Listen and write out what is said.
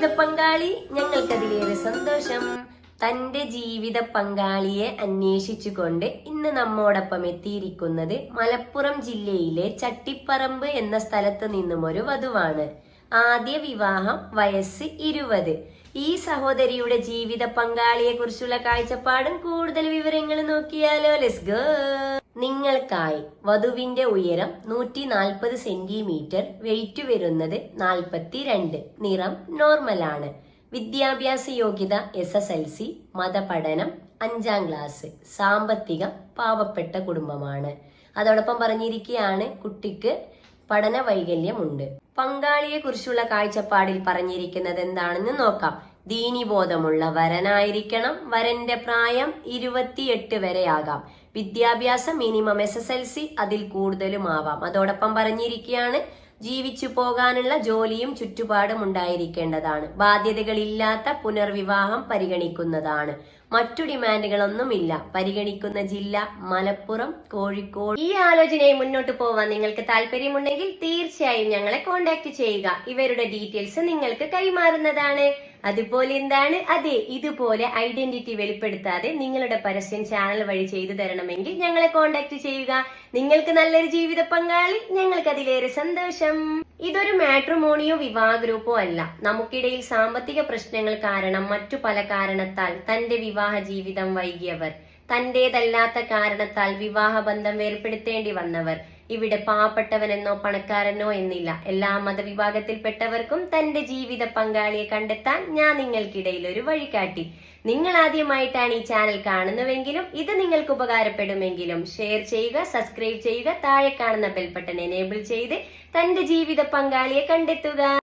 ജീവിത പങ്കാളി ഞങ്ങൾക്കതിലേറെ സന്തോഷം. തന്റെ ജീവിത പങ്കാളിയെ അന്വേഷിച്ചുകൊണ്ട് ഇന്ന് നമ്മോടൊപ്പം എത്തിയിരിക്കുന്നത് മലപ്പുറം ജില്ലയിലെ ചട്ടിപ്പറമ്പ് എന്ന സ്ഥലത്ത് നിന്നും ഒരു വധുവാണ്. ആദ്യ വിവാഹം വയസ്സ് ഇരുപത്. ഈ സഹോദരിയുടെ ജീവിത പങ്കാളിയെ കുറിച്ചുള്ള കാഴ്ചപ്പാടും കൂടുതൽ വിവരങ്ങൾ നോക്കിയാലോ. ലെസ് ഗോ നിങ്ങൾക്കായി വധുവിന്റെ ഉയരം നൂറ്റി നാൽപ്പത് സെന്റിമീറ്റർ വെയിറ്റ് വരുന്നത് നാൽപ്പത്തിരണ്ട്. നിറം നോർമലാണ്. വിദ്യാഭ്യാസ യോഗ്യത എസ് എസ് എൽ സി മതപഠനം അഞ്ചാം ക്ലാസ് സാമ്പത്തിക പാവപ്പെട്ട കുടുംബമാണ്. അതോടൊപ്പം പറഞ്ഞിരിക്കുകയാണ് കുട്ടിക്ക് പഠന വൈകല്യമുണ്ട്. പങ്കാളിയെ കുറിച്ചുള്ള കാഴ്ചപ്പാടിൽ പറഞ്ഞിരിക്കുന്നത് എന്താണെന്ന് നോക്കാം. ദീനിബോധമുള്ള വരനായിരിക്കണം. വരന്റെ പ്രായം ഇരുപത്തിയെട്ട് വരെയാകാം. വിദ്യാഭ്യാസം minimum S S L C അതിൽ കൂടുതലും ആവാം അതോടൊപ്പം പറഞ്ഞിരിക്കുകയാണ് ജീവിച്ചു പോകാനുള്ള ജോലിയും ചുറ്റുപാടും ഉണ്ടായിരിക്കേണ്ടതാണ്. ബാധ്യതകളില്ലാത്ത പുനർവിവാഹം പരിഗണിക്കുന്നതാണ്. മറ്റു ഡിമാൻഡുകളൊന്നുമില്ല. പരിഗണിക്കുന്ന ജില്ല മലപ്പുറം കോഴിക്കോട്. ഈ ആലോചനയെ മുന്നോട്ട് പോവാൻ നിങ്ങൾക്ക് താല്പര്യമുണ്ടെങ്കിൽ തീർച്ചയായും ഞങ്ങളെ കോൺടാക്ട് ചെയ്യുക. ഇവരുടെ ഡീറ്റെയിൽസ് നിങ്ങൾക്ക് കൈമാറുന്നതാണ്. അതുപോലെ എന്താണ്? അതെ ഇതുപോലെ ഐഡന്റിറ്റി വെളിപ്പെടുത്താതെ നിങ്ങളുടെ പരസ്യം ചാനൽ വഴി ചെയ്തു തരണമെങ്കിൽ ഞങ്ങളെ കോൺടാക്ട് ചെയ്യുക. നിങ്ങൾക്ക് നല്ലൊരു ജീവിത പങ്കാളി ഞങ്ങൾക്ക് അതിലേറെ സന്തോഷം. ഇതൊരു മാട്രിമോണിയോ വിവാഹ ഗ്രൂപ്പോ അല്ല. നമുക്കിടയിൽ സാമ്പത്തിക പ്രശ്നങ്ങൾ കാരണം മറ്റു പല കാരണത്താൽ തന്റെ വിവാഹ ജീവിതം വൈകിയവർ തന്റേതല്ലാത്ത കാരണത്താൽ വിവാഹബന്ധം വേർപ്പെടുത്തേണ്ടി വന്നവർ ഇവിടെ പാവപ്പെട്ടവനെന്നോ പണക്കാരനോ എന്നില്ല. എല്ലാ മതവിഭാഗത്തിൽപ്പെട്ടവർക്കും തന്റെ ജീവിത പങ്കാളിയെ കണ്ടെത്താൻ ഞാൻ നിങ്ങൾക്കിടയിൽ ഒരു വഴികാട്ടി. നിങ്ങൾ ആദ്യമായിട്ടാണ് ഈ ചാനൽ കാണുന്നുവെങ്കിലും ഇത് നിങ്ങൾക്ക് ഉപകാരപ്പെടുമെങ്കിലും ഷെയർ ചെയ്യുക സബ്സ്ക്രൈബ് ചെയ്യുക താഴെ കാണുന്ന ബെൽബട്ടൺ എനേബിൾ ചെയ്ത് തന്റെ ജീവിത പങ്കാളിയെ കണ്ടെത്തുക.